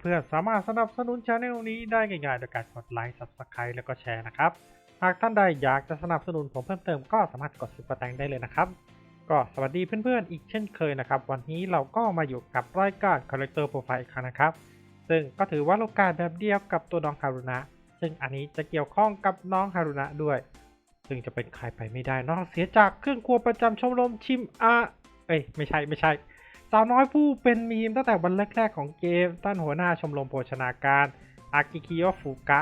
เพื่อนๆสามารถสนับสนุนช anel นี้ได้ง่ายๆโดยการกดไลค์ subscribe แล้วก็แชร์นะครับ หากท่านใดอยากจะสนับสนุนผมเพิ่มเติมก็สามารถกดซุปเปอร์แตงได้เลยนะครับ ก็สวัสดีเพื่อนๆอีกเช่นเคยนะครับ วันนี้เราก็มาอยู่กับรายการ Character Profile อีกครั้งนะครับ ซึ่งก็ถือว่าโลกาแบบเดียวกับตัวน้องฮารุนะ ซึ่งอันนี้จะเกี่ยวข้องกับน้องฮารุนะด้วย ซึ่งจะเป็นใครไปไม่ได้นอกเสียจากเครื่องครัวประจำชมรมชิมอาเอ้ยไม่ใช่ไม่ใช่ สาวน้อยผู้เป็นมีมตั้งแต่วันแรกๆของเกมท่านหัวหน้าชมรมโภชนาการอากิคิโอฟุกะ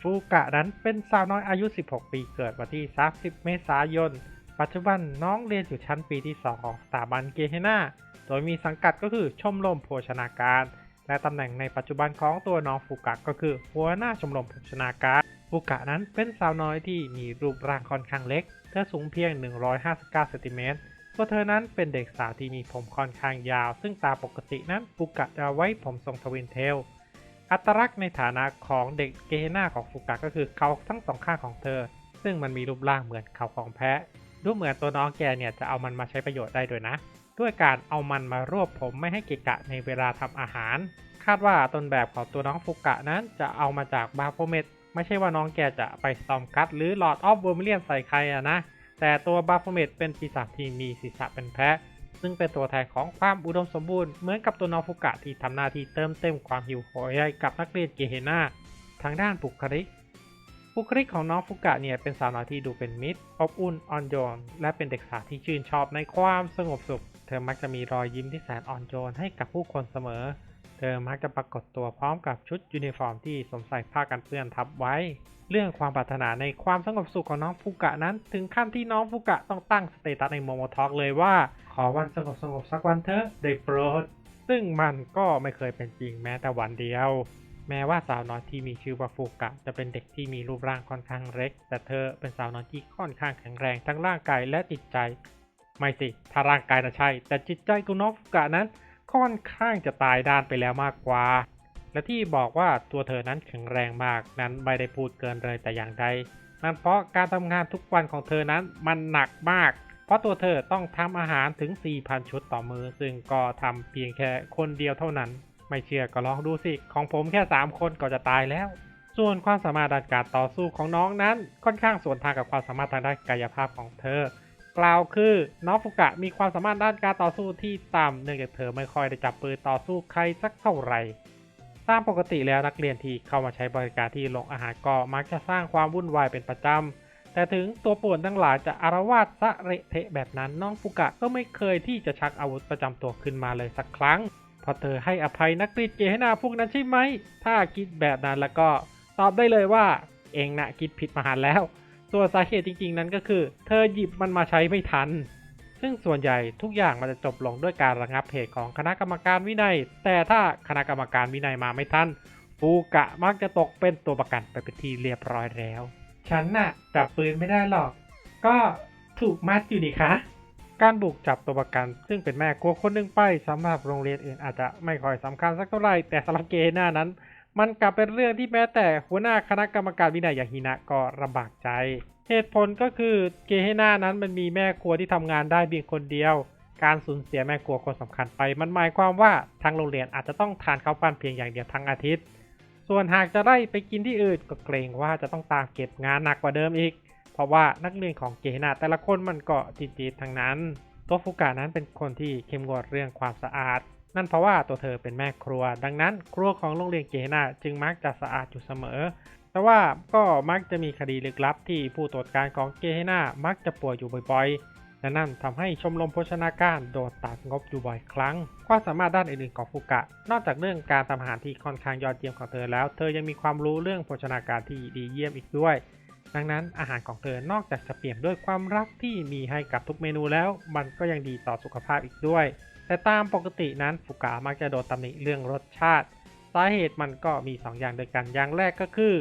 ฟูกะนั้นเป็นสาวน้อยอายุ 16 ปีเกิดวันที่ 30 เมษายน ปัจจุบันน้องเรียนอยู่ชั้นปีที่ 2 ของสถาบันเกเฮนาโดยมีสังกัดก็คือชมรมโภชนาการ และตำแหน่งในปัจจุบันของตัวน้องฟูกะก็คือหัวหน้าชมรมโภชนาการฟูกะนั้นเป็นสาวน้อยที่มีรูปร่างค่อนข้างเล็ก เธอสูงเพียง 159 เซนติเมตร ตัวเธอนั้นเป็นเด็กสาวที่มีผมค่อนข้างยาว ซึ่งตามปกตินั้นฟูกะจะไว้ผมทรงทวินเทล อัตลักษณ์ในฐานะของเด็กเกเฮนาของฟูกะก็คือเขาทั้งสองข้างของเธอ ซึ่งมันมีรูปร่างเหมือนเขาของแพะ ดูเหมือนตัวน้องแกเนี่ยจะเอามันมาใช้ประโยชน์ได้ด้วยนะ ด้วยการเอามันมารวบผมไม่ให้เกะกะในเวลาทำอาหาร คาดว่าต้นแบบของตัวน้องฟูกะนั้นจะเอามาจากบาโฟเมตไม่ใช่ว่าน้องแกจะไปสตอมกัตหรือหลอดออฟเวอร์มิเลียนใส่ใครอะนะ แต่ตัวบาโฟเมตเป็นปีศาจที่มีศีรษะเป็นแพะ ซึ่งเป็นตัวแทนของความอุดมสมบูรณ์เหมือนกับตัวนอฟุกะที่ทำหน้าที่เติมเต็มความหิวโหยให้กับนักเรียนเกเฮนาทางด้านบุคลิกบุคลิกของน้องฟุกะเนี่ยเป็นสาวน้อยที่ดูเป็นมิตร อบอุ่นอ่อนโยน และเป็นเด็กสาวที่ชื่นชอบในความสงบสุข เธอมักจะมีรอยยิ้มที่แสนอ่อนโยนให้กับผู้คนเสมอ เธอมักจะปรากฏตัวพร้อมกับชุดยูนิฟอร์มที่สวมใส่ผ้ากันเปื้อนทับไว้ เรื่องความปรารถนาในความสงบสุขของน้องฟุกะนั้น ถึงขั้นที่น้องฟุกะต้องตั้งสเตตัสในโมโมทอกเลยว่า ขอวันสงบสงบสักวันเถอะได้โปรด ซึ่งมันก็ไม่เคยเป็นจริงแม้แต่วันเดียว แม้ว่าสาวน้อยที่มีชื่อว่าฟุกะ จะเป็นเด็กที่มีรูปร่างค่อนข้างเล็ก แต่เธอเป็นสาวน้อยที่ค่อนข้างแข็งแรงทั้งร่างกายและจิตใจ ไม่สิถ้าร่างกายนะใช่ แต่จิตใจของน้องฟุกะนั้นค่อนข้างจะตายด้านไปแล้วมากกว่า และที่บอกว่าตัวเธอนั้นแข็งแรงมากนั้นไม่ได้พูดเกินเลยแต่อย่างใดนั่นเพราะการทำงานทุกวันของเธอนั้นมันหนักมาก เพราะตัวเธอต้องทำอาหารถึง 4,000 ชุดต่อมือ ซึ่งก็ทำเพียงแค่คนเดียวเท่านั้น ไม่เชื่อก็ลองดูสิ ของผมแค่ 3 คนก็จะตายแล้ว ส่วนความสามารถด้านการต่อสู้ของน้องนั้น ค่อนข้างสวนทางกับความสามารถทางด้านกายภาพของเธอกล่าวคือน้องฟุกะมีความสามารถด้านการต่อสู้ที่ต่ำเนื่องจากเธอไม่ค่อยได้จับปืนต่อสู้ใครสักเท่าไหร่ ตามปกติแล้วนักเรียนที่เข้ามาใช้บริการที่โรงอาหารก็มักจะสร้างความวุ่นวายเป็นประจำ แต่ถึงตัวป่วนทั้งหลายจะอารวาสสะเระเทะแบบนั้นน้องฟุกะก็ไม่เคยที่จะชักอาวุธประจำตัวขึ้นมาเลยสักครั้งเพราะเธอให้อภัยนักเรียนเกให้หนาพวกนั้นใช่ไหม ถ้าคิดแบบนั้นแล้วก็ตอบได้เลยว่า เองนะคิดผิดมหันแล้ว ตัวสาเหตุจริง ๆ นั้นก็คือ เธอหยิบมันมาใช้ไม่ทัน ซึ่งส่วนใหญ่ทุกอย่างมันจะจบลงด้วยการระงับเหตุของคณะกรรมการวินัย แต่ถ้าคณะกรรมการวินัยมาไม่ทันฟูกะมักจะตกเป็นตัวประกันไปเป็นที่เรียบร้อยแล้ว ฉันน่ะจับปืนไม่ได้หรอก ก็ถูกมัดอยู่ดีคะการบุกจับตัวประกัน ซึ่งเป็นแม่ครัวคนหนึ่งไปสำหรับโรงเรียนอื่นอาจจะไม่ค่อยสำคัญสักเท่าไหร่แต่สำหรับเกหน้านั้น มันกลับเป็นเรื่องที่แม้แต่หัวหน้าคณะกรรมการวินัยอย่างฮินะก็ลำบากใจ เหตุผลก็คือเกเฮนานั้นมันมีแม่ครัวที่ทำงานได้เพียงคนเดียว การสูญเสียแม่ครัวคนสำคัญไป มันหมายความว่าทางโรงเรียนอาจจะต้องทานข้าวปั้นเพียงอย่างเดียวทั้งอาทิตย์ ส่วนหากจะได้ไปกินที่อื่นก็เกรงว่าจะต้องตามเก็บงานหนักกว่าเดิมอีก เพราะว่านักเรียนของเกเฮนาแต่ละคนมันก็จีดๆทั้งนั้นตัวฟุกะนั้นเป็นคนที่เข้มงวดเรื่องความสะอาด นั่นเพราะว่าตัวเธอเป็นแม่ครัว ดังนั้นครัวของโรงเรียนเกเฮนาจึงมักจะสะอาดอยู่เสมอ แต่ว่าก็มักจะมีคดีลึกลับที่ผู้ตรวจการของเกเฮนามักจะป่วยอยู่บ่อยๆและนั่นทำให้ชมรมโภชนาการโดนตัดงบอยู่บ่อยครั้ง ความสามารถด้านอื่นๆของฟุกะ นอกจากเรื่องการทำอาหารที่ค่อนข้างยอดเยี่ยมของเธอแล้ว เธอยังมีความรู้เรื่องโภชนาการที่ดีเยี่ยมอีกด้วย ดังนั้นอาหารของเธอนอกจากจะเปี่ยมด้วยความรักที่มีให้กับทุกเมนูแล้ว มันก็ยังดีต่อสุขภาพอีกด้วย แต่ตามปกตินั้นฟุกะมักจะโดนตำหนิเรื่องรสชาติ สาเหตุมันก็มี 2 อย่างด้วยกันอย่างแรกก็คือ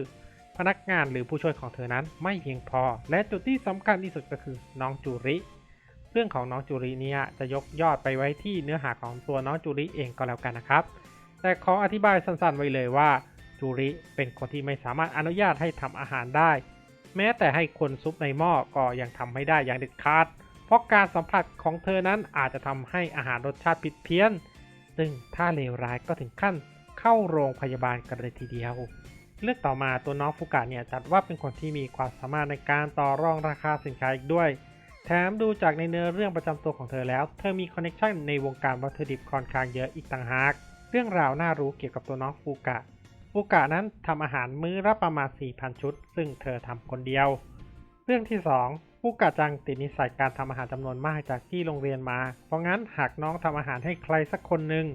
พนักงานหรือผู้ช่วยของเธอนั้นไม่เพียงพอ และจุดที่สำคัญที่สุดก็คือน้องจูริเรื่องของน้องจูริเนี่ยจะยกยอดไปไว้ที่เนื้อหาของตัวน้องจูริเองก็แล้วกันนะครับ แต่ขออธิบายสั้นๆไว้เลยว่าจูริเป็นคนที่ไม่สามารถอนุญาตให้ทำอาหารได้ แม้แต่ให้คนซุปในหม้อก็ยังทำไม่ได้อย่างเด็ดขาด เพราะการสัมผัสของเธอนั้นอาจจะทำให้อาหารรสชาติผิดเพี้ยน ซึ่งถ้าเลวร้ายก็ถึงขั้นเข้าโรงพยาบาลกันเลยทีเดียว เรื่องต่อมาตัวน้องฟุกะเนี่ยจัดว่าเป็นคนที่มีความสามารถในการต่อรองราคาสินค้าอีกด้วย แถมดูจากในเนื้อเรื่องประจำตัวของเธอแล้ว เธอมีคอนเนคชันในวงการวัตถุดิบค่อนข้างเยอะอีกต่างหาก เรื่องราวน่ารู้เกี่ยวกับตัวน้องฟูกะ ฟูกะนั้นทำอาหารมื้อละประมาณ 4,000 ชุด ซึ่งเธอทำคนเดียว เรื่องที่ 2 ฟูกะจังติดนิสัยการทำอาหารจำนวนมากจากที่โรงเรียนมา เพราะงั้นหากน้องทำอาหารให้ใครสักคนหนึ่ง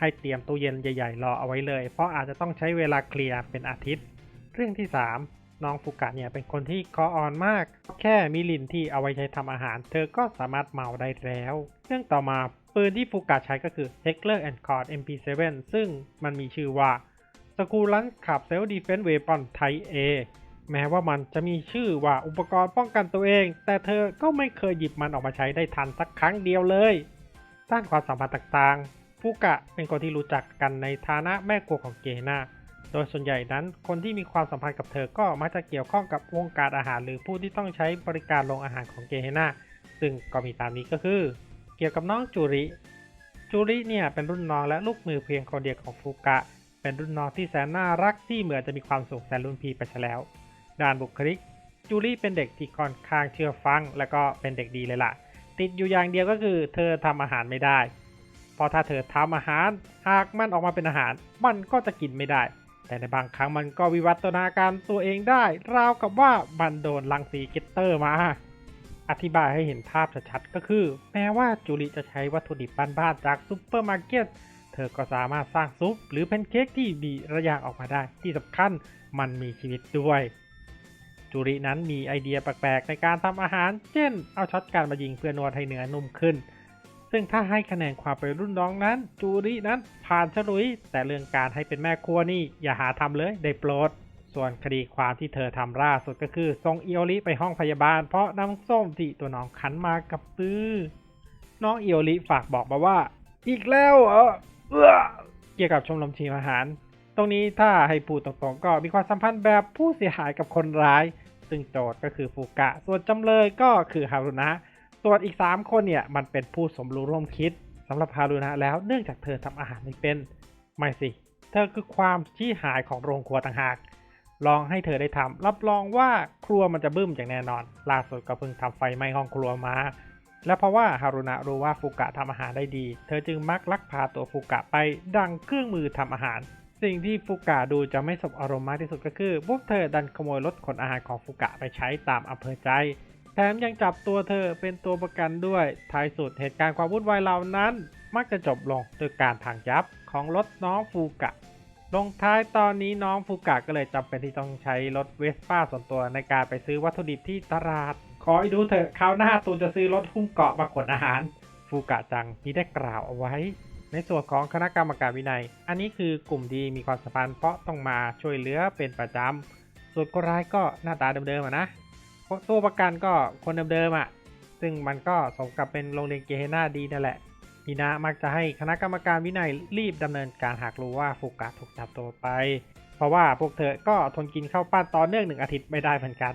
ให้เตรียมตู้เย็นใหญ่ๆรอเอาไว้เลย เพราะอาจจะต้องใช้เวลาเคลียร์เป็นอาทิตย์ เรื่องที่ 3 น้องฟูกะเนี่ยเป็นคนที่คออ่อนมาก แค่มีลินที่เอาไว้ใช้ทำอาหาร เธอก็สามารถเมาได้แล้ว เรื่องต่อมาปืนที่ฟูกะใช้ก็คือ Heckler and Koch MP7 ซึ่งมันมีชื่อว่าสกูลันขับเซลดีเฟน s ์เวปอนไทเอแม้ว่ามันจะมีชื่อว่าอุปกรณ์ป้องกันตัวเอง แต่เธอก็ไม่เคยหยิบมันออกมาใช้ได้ทันสักครั้งเดียวเลย ด้านความสัมพันธ์ต่างๆ ฟูกะเป็นคนที่รู้จักกันในฐานะแม่ครัวของเกนาโดยส่วนใหญ่นั้น คนที่มีความสัมพันธ์กับเธอก็มักจะเกี่ยวข้องกับวงการอาหารหรือผู้ที่ต้องใช้บริการโรงอาหารของเกเฮนาซึ่งก็มีตามนี้ก็คือ เกี่ยวกับน้องจูริ จูริเนี่ยเป็นรุ่นน้องและลูกมือเพียงคนเดียวของฟูกะ เป็นรุ่นน้องที่แสนน่ารักที่เหมือนจะมีความสุขแสนรุ่นพี่ไปซะแล้ว ด้านบุคลิก จูรี่เป็นเด็กที่ค่อนข้างเชื่อฟัง และก็เป็นเด็กดีเลยล่ะ ติดอยู่อย่างเดียวก็คือ เธอทำอาหารไม่ได้ เพราะถ้าเธอทำอาหาร หากมันออกมาเป็นอาหาร มันก็จะกินไม่ได้ แต่ในบางครั้งมันก็วิวัฒนาการตัวเองได้ ราวกับว่ามันโดนรังสีเกตเตอร์มา อธิบายให้เห็นภาพชัดๆก็คือ แม้ว่าจูริจะใช้วัตถุดิบบ้านๆจากซูเปอร์มาร์เก็ตเธอก็สามารถสร้างซุปหรือแพนเค้กที่มีระยางออกมาได้ ที่สำคัญมันมีชีวิตด้วยจูรินั้นมีไอเดียแปลกๆ ในการทำอาหาร เช่น เอาช็อตการมายิงเพื่อนวดให้เนื้อนุ่มขึ้น ซึ่งถ้าให้คะแนนความเป็นรุ่นน้องนั้น จูรินั้นผ่านฉลุย แต่เรื่องการให้เป็นแม่ครัวนี่อย่าหาทำเลยได้โปรด ส่วนคดีความที่เธอทำล่าสุดก็คือส่งเอิโอริไปห้องพยาบาล เพราะน้ำส้มที่ตัวน้องขันมากับปื้อน้องเอิโอริฝากบอกมาว่า อีกแล้วเหรอเออเกี่ยวกับชมรมทีมอาหาร ตรงนี้ถ้าให้พูดตรงๆก็มีความสัมพันธ์แบบผู้เสียหายกับคนร้าย ซึ่งโจทย์ก็คือฟูกะ ส่วนจำเลยก็คือฮารุนะ ส่วนอีก 3 คนเนี่ยมันเป็นผู้สมรู้ร่วมคิดสำหรับฮารุนะแล้วเนื่องจากเธอทำอาหารไม่เป็นไม่สิ เธอคือความชี้หายของโรงครัวต่างหาก ลองให้เธอได้ทำรับรองว่าครัวมันจะบึ้มอย่างแน่นอน ล่าสุดก็เพิ่งทำไฟไหม้ห้องครัวมา และเพราะว่าฮารุนะรู้ว่าฟูกะทำอาหารได้ดี เธอจึงมักลักพาตัวฟูกะไปดังเครื่องมือทำอาหาร สิ่งที่ฟูกะดูจะไม่สบอารมณ์มากที่สุดก็คือพวกเธอดันขโมยรถขนอาหารของฟูกะไปใช้ตามอำเภอใจ แถมยังจับตัวเธอเป็นตัวประกันด้วย ท้ายสุดเหตุการณ์ความวุ่นวายเหล่านั้น มักจะจบลงด้วยการพังยับของรถน้องฟูกะ ลงท้ายตอนนี้น้องฟูกะก็เลยจำเป็นที่ต้องใช้รถเวสป้าส่วนตัวในการไปซื้อวัตถุดิบที่ตลาด ขอให้ดูเถอะคราวหน้าตูนจะซื้อรถหุ้มเกาะมาขนอาหาร ฟูกะจังที่ได้กล่าวเอาไว้ ในส่วนของคณะกรรมการวินัย อันนี้คือกลุ่มดีมีความสัมพันธ์เพราะต้องมาช่วยเหลือเป็นประจำส่วนคนร้ายก็หน้าตาเดิมๆนะ ตัวประกันก็คนเดิมๆอะ ซึ่งมันก็สมกับเป็นโรงเรียนเกเฮนาดีนั่นแหละพีนะมักจะให้คณะกรรมการวินัยรีบดำเนินการหากรู้ว่าฟูกะถูกจับตัวไป เพราะว่าพวกเธอก็ทนกินข้าวปั้นต่อเนื่องหนึ่งอาทิตย์ไม่ได้เหมือนกัน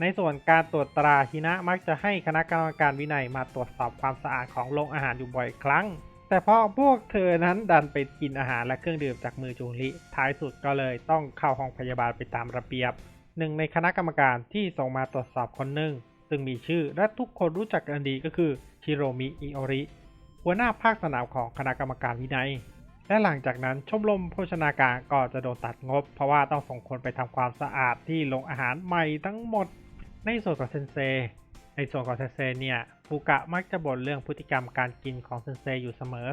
ในส่วนการตรวจตราฮินะมักจะให้คณะกรรมการวินัยมาตรวจสอบความสะอาดของโรงอาหารอยู่บ่อยครั้ง แต่เพราะพวกเธอนั้นดันไปกินอาหารและเครื่องดื่มจากมือจูริท้ายสุดก็เลยต้องเข้าห้องพยาบาลไปตามระเบียบ หนึ่งในคณะกรรมการที่ส่งมาตรวจสอบคนหนึ่งซึ่งมีชื่อและทุกคนรู้จักกันดีก็คือชิโรมิอิโอริหัวหน้าภาคสนามของคณะกรรมการวินัย และหลังจากนั้นชมรมโภชนาการก็จะโดนตัดงบ เพราะว่าต้องส่งคนไปทำความสะอาดที่โรงอาหารใหม่ทั้งหมด ในส่วนของเซนเซ ในส่วนของเซนเซเนี่ยฟูกะมักจะบ่นเรื่องพฤติกรรมการกินของเซนเซอยู่เสมอ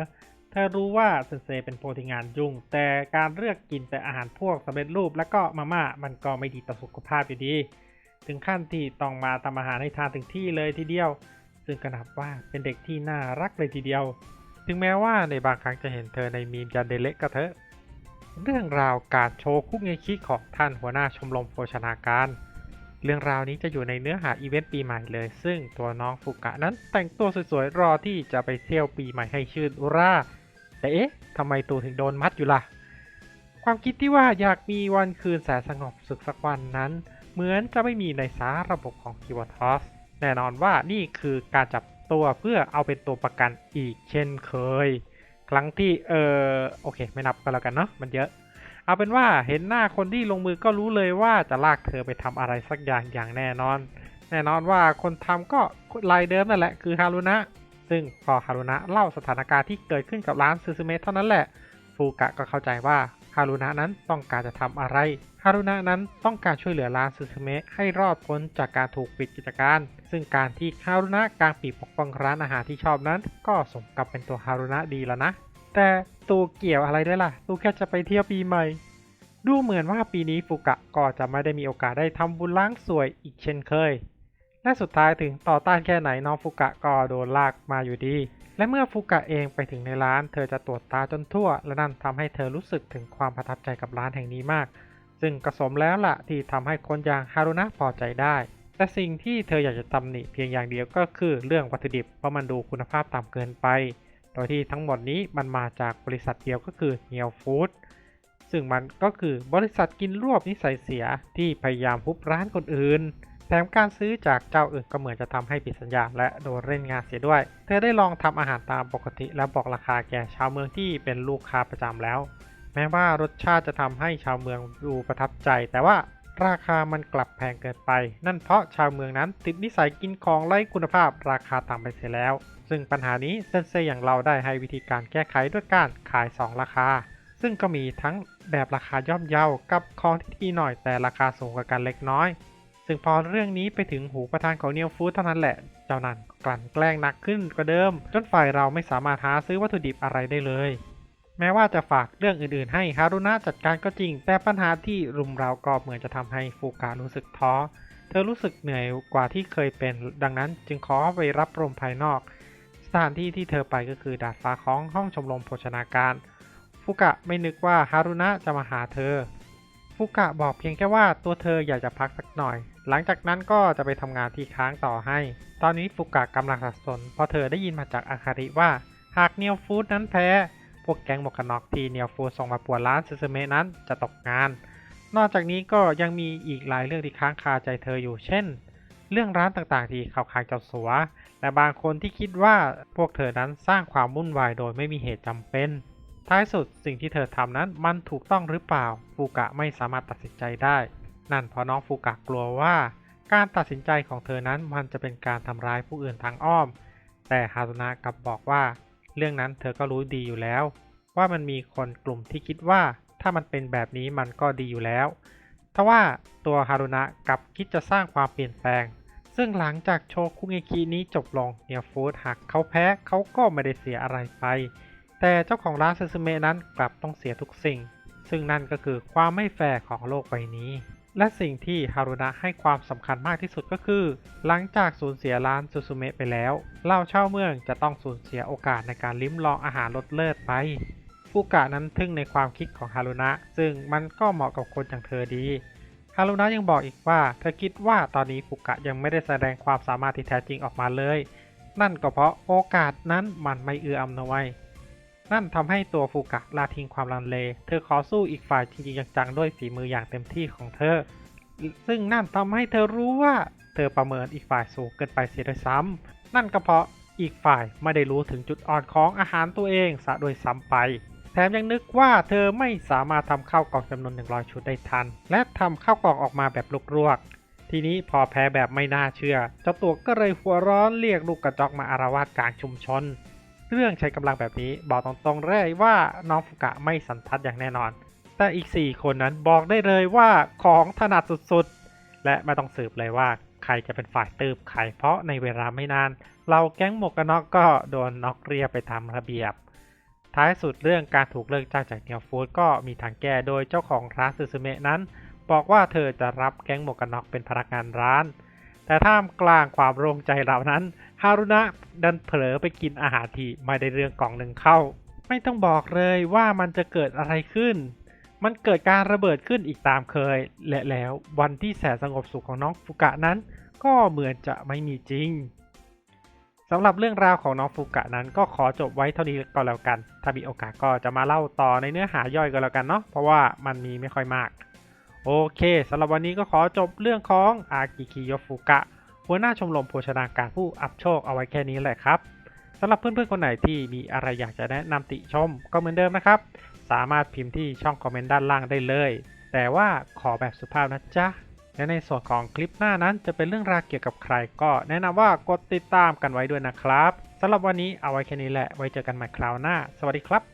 เธอรู้ว่าเซนเซเป็นโปรที่งานยุ่ง แต่การเลือกกินแต่อาหารพวกสำเร็จรูปและก็มาม่ามันก็ไม่ดีต่อสุขภาพอยู่ดี ถึงขั้นที่ต้องมาทำอาหารให้ทานถึงที่เลยทีเดียว ซึ่งก็นับว่าเป็นเด็กที่น่ารักเลยทีเดียว ถึงแม้ว่าในบางครั้งจะเห็นเธอในมีมยันเดเล็กก็เถอะ เรื่องราวการโชว์คุกเงคิของท่านหัวหน้าชมรมโภชนาการเรื่องราวนี้จะอยู่ในเนื้อหาอีเวนต์ปีใหม่เลย ซึ่งตัวน้องฟุกะนั้นแต่งตัวสวยๆ รอที่จะไปเที่ยวปีใหม่ให้ชื่นอุรา แต่เอ๊ะทำไมตูถึงโดนมัดอยู่ล่ะ ความคิดที่ว่าอยากมีวันคืนแสนสงบสุขสักวันนั้น เหมือนจะไม่มีในสาระบบของคิวทอสแน่นอนว่านี่คือการจับตัวเพื่อเอาเป็นตัวประกันอีกเช่นเคย ครั้งที่เออโอเค ไม่นับก็แล้วกันเนาะมันเยอะ เอาเป็นว่าเห็นหน้าคนที่ลงมือก็รู้เลยว่าจะลากเธอไปทำอะไรสักอย่างอย่างแน่นอน แน่นอนว่าคนทำก็รายเดิมนั่นแหละคือฮารุนะ ซึ่งพอฮารุนะเล่าสถานการณ์ที่เกิดขึ้นกับร้านซูซูเมะเท่านั้นแหละฟูกะก็เข้าใจว่าฮารุนะนั้นต้องการจะทำอะไรฮารุนะนั้นต้องการช่วยเหลือร้านซูซูเมะให้รอดพ้นจากการถูกปิดกิจการ ซึ่งการที่ฮารุนะกางปีกปกป้องร้านอาหารที่ชอบนั้น ก็สมกับเป็นตัวฮารุนะดีแล้วนะ แต่ตัวเกี่ยวอะไรด้วยล่ะตัวแค่จะไปเที่ยวปีใหม่ ดูเหมือนว่าปีนี้ฟุกะก็จะไม่ได้มีโอกาสได้ทำบุญล้างสวยอีกเช่นเคย และสุดท้ายถึงต่อต้านแค่ไหนน้องฟุกะก็โดนลากมาอยู่ดี และเมื่อฟุกะเองไปถึงในร้าน เธอจะตรวจตาจนทั่ว และนั่นทำให้เธอรู้สึกถึงความประทับใจกับร้านแห่งนี้มาก ซึ่งกระสมแล้วล่ะที่ทำให้คนอย่างฮารุนะพอใจได้ แต่สิ่งที่เธออยากจะตำหนิเพียงอย่างเดียวก็คือเรื่องวัตถุดิบเพราะมันดูคุณภาพต่ำเกินไป โดยที่ทั้งหมดนี้มันมาจากบริษัทเดียวก็คือเนียวฟู้ดซึ่งมันก็คือบริษัทกินรวบนิสัยเสียที่พยายามพุบร้านคนอื่น แถมการซื้อจากเจ้าอื่นก็เหมือนจะทำให้ผิดสัญญาและโดนเล่นงานเสียด้วย เธอได้ลองทำอาหารตามปกติและบอกราคาแก่ชาวเมืองที่เป็นลูกค้าประจำแล้ว แม้ว่ารสชาติจะทำให้ชาวเมืองดูประทับใจ แต่ว่าราคามันกลับแพงเกินไป นั่นเพราะชาวเมืองนั้นติดนิสัยกินของไร้คุณภาพราคาต่ำไปเสียแล้ว ซึ่งปัญหานี้เซนเซอย่างเราได้ให้วิธีการแก้ไขด้วยการขาย 2 ราคา ซึ่งก็มีทั้งแบบราคาย่อมเยากับของที่ดีหน่อยแต่ราคาสูงกว่ากันเล็กน้อย ซึ่งพอเรื่องนี้ไปถึงหูประธานของเนียวฟู้ดเท่านั้นแหละ เจ้านั่นกลั่นแกล้งหนักขึ้นกว่าเดิม จนฝ่ายเราไม่สามารถหาซื้อวัตถุดิบอะไรได้เลย แม้ว่าจะฝากเรื่องอื่นๆ ให้ฮารุนะจัดการก็จริง แต่ปัญหาที่รุมเราก็เหมือนจะทำให้ฟูการู้สึกท้อ เธอรู้สึกเหนื่อยกว่าที่เคยเป็น ดังนั้นจึงขอไปรับลมภายนอก สถานที่ที่เธอไปก็คือดาดฟ้าของห้องชมรมโภชนาการฟุกะไม่นึกว่าฮารุนะจะมาหาเธอ ฟุกะบอกเพียงแค่ว่าตัวเธออยากจะพักสักหน่อย หลังจากนั้นก็จะไปทำงานที่ค้างต่อให้ ตอนนี้ฟุกะกำลังสับสนเพราะเธอได้ยินมาจากอาคาริว่า หากเนียวฟูดนั้นแพ้ พวกแก๊งหมวกกันน็อกที่เนียวฟูดส่งมาปวดร้านซูซูเมะนั้นจะตกงาน นอกจากนี้ก็ยังมีอีกหลายเรื่องที่ค้างคาใจเธออยู่ เช่น เรื่องร้านต่างๆที่เข้าขายเจ้าสัว และบางคนที่คิดว่าพวกเธอนั้นสร้างความวุ่นวายโดยไม่มีเหตุจำเป็น ท้ายสุดสิ่งที่เธอทำนั้นมันถูกต้องหรือเปล่าฟูกะไม่สามารถตัดสินใจได้ นั่นเพราะน้องฟูกะกลัวว่า การตัดสินใจของเธอนั้นมันจะเป็นการทำร้ายผู้อื่นทางอ้อม แต่ฮารุนะกลับบอกว่า เรื่องนั้นเธอก็รู้ดีอยู่แล้ว ว่ามันมีคนกลุ่มที่คิดว่า ถ้ามันเป็นแบบนี้มันก็ดีอยู่แล้วทว่าตัวฮารุนะกลับคิดจะสร้างความเปลี่ยนแปลง ซึ่งหลังจากโชคุเงคินี้จบลงเนียฟูดหากเขาแพ้เขาก็ไม่ได้เสียอะไรไป แต่เจ้าของร้านซูซูเมะนั้นกลับต้องเสียทุกสิ่ง ซึ่งนั่นก็คือความไม่แฟร์ของโลกใบนี้ และสิ่งที่ฮารุนะให้ความสำคัญมากที่สุดก็คือ หลังจากสูญเสียร้านซูซูเมะไปแล้วเล่าเช่าเมืองจะต้องสูญเสียโอกาสในการลิ้มลองอาหารรสเลิศไปฟูกะนั้นทึ่งในความคิดของฮารุนะ ซึ่งมันก็เหมาะกับคนอย่างเธอดีฮารุนะยังบอกอีกว่า เธอคิดว่าตอนนี้ฟุกะยังไม่ได้แสดงความสามารถที่แท้จริงออกมาเลย นั่นก็เพราะโอกาสนั้นมันไม่เอื้ออำนวย นั่นทำให้ตัวฟุกะละทิ้งความลังเล เธอขอสู้อีกฝ่ายจริงๆจังๆด้วยฝีมืออย่างเต็มที่ของเธอ ซึ่งนั่นทำให้เธอรู้ว่า เธอประเมินอีกฝ่ายสูงเกินไปเสียด้วยซ้ำนั่นก็เพราะอีกฝ่ายไม่ได้รู้ถึงจุดอ่อนของอาหารตัวเองซะโดยซ้ำไป แถมยังนึกว่าเธอไม่สามารถทำข้าวกล่องจำนวน 100 ชุดได้ทัน และทำข้าวกล่องออกมาแบบลวกๆ ทีนี้พอแพ้แบบไม่น่าเชื่อ เจ้าตัวก็เลยหัวร้อนเรียกลูกกระจอกมาอารวาสกลางชุมชน เรื่องใช้กำลังแบบนี้บอกตรงๆเลยว่าน้องฟุกะไม่สันทัดอย่างแน่นอน แต่อีก 4 คนนั้นบอกได้เลยว่าของถนัดสุดๆ และไม่ต้องสืบเลยว่าใครจะเป็นฝ่ายตืบใครเพราะในเวลาไม่นาน เราแก๊งหมวกกันน็อกก็โดนน็อกเรียไปทำระเบียบ ท้ายสุดเรื่องการถูกเลิกจ้างจากเนียวฟูดก็มีทางแก้โดยเจ้าของร้านซูซูเมะนั้น บอกว่าเธอจะรับแก๊งหมวกกันน็อกเป็นพนักงานร้าน แต่ท่ามกลางความโล่งใจเหล่านั้นฮารุนะดันเผลอไปกินอาหารที่ไม่ได้เรื่องกล่องหนึ่งเข้า ไม่ต้องบอกเลยว่ามันจะเกิดอะไรขึ้น มันเกิดการระเบิดขึ้นอีกตามเคย และแล้ววันที่แสนสงบสุขของน้องฟุกะนั้น ก็เหมือนจะไม่มีจริงสำหรับเรื่องราวของน้องฟุกะนั้นก็ขอจบไว้เท่านี้ก็แล้วกัน ถ้ามีโอกาสก็จะมาเล่าต่อในเนื้อหาย่อยก็แล้วกันเนาะเพราะว่ามันมีไม่ค่อยมาก โอเคสำหรับวันนี้ก็ขอจบเรื่องของอากิคิโยฟุกะ หัวหน้าชมรมโภชนาการผู้อับโชคเอาไว้แค่นี้แหละครับสำหรับเพื่อนๆคนไหนที่มีอะไรอยากจะแนะนำติชมก็เหมือนเดิมนะครับ สามารถพิมพ์ที่ช่องคอมเมนต์ด้านล่างได้เลย แต่ว่าขอแบบสุภาพนะจ๊ะและในส่วนของคลิปหน้านั้นจะเป็นเรื่องราวเกี่ยวกับใครก็แนะนำว่ากดติดตามกันไว้ด้วยนะครับสำหรับวันนี้เอาไว้แค่นี้แหละไว้เจอกันใหม่คราวหน้า สวัสดีครับ